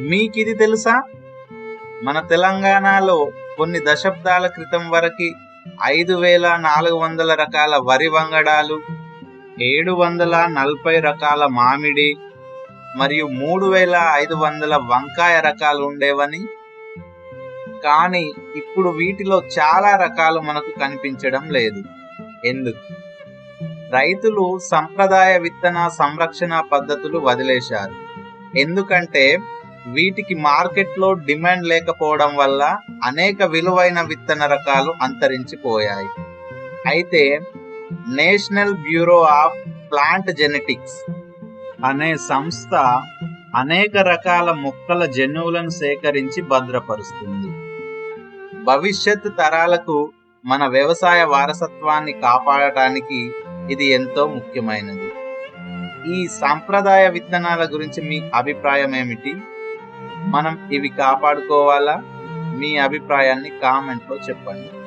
మీకు ఇది తెలుసా? మన తెలంగాణలో కొన్ని దశాబ్దాల క్రితం వరకు ఐదు వేల నాలుగు వందల రకాల వరి వంగడాలు ఏడు వందల నలభై రకాల మామిడి మరియు మూడు వేల ఐదు వందల వంకాయ రకాలు ఉండేవని. కానీ ఇప్పుడు వీటిలో చాలా రకాలు మనకు కనిపించడం లేదు. ఎందుకు? రైతులు సంప్రదాయ విత్తన సంరక్షణ పద్ధతులు వదిలేశారు. ఎందుకంటే వీటికి మార్కెట్లో డిమాండ్ లేకపోవడం వల్ల అనేక విలువైన విత్తన రకాలు అంతరించిపోయాయి. అయితే National Bureau of Plant Genetics అనే సంస్థ అనేక రకాల మొక్కల జన్యువులను సేకరించి భద్రపరుస్తుంది. భవిష్యత్ తరాలకు మన వ్యవసాయ వారసత్వాన్ని కాపాడటానికి ఇది ఎంతో ముఖ్యమైనది. ఈ సాంప్రదాయ విత్తనాల గురించి మీ అభిప్రాయం ఏమిటి? మనం ఇవి కాపాడుకోవాలా? మీ అభిప్రాయాన్ని కామెంట్లో చెప్పండి.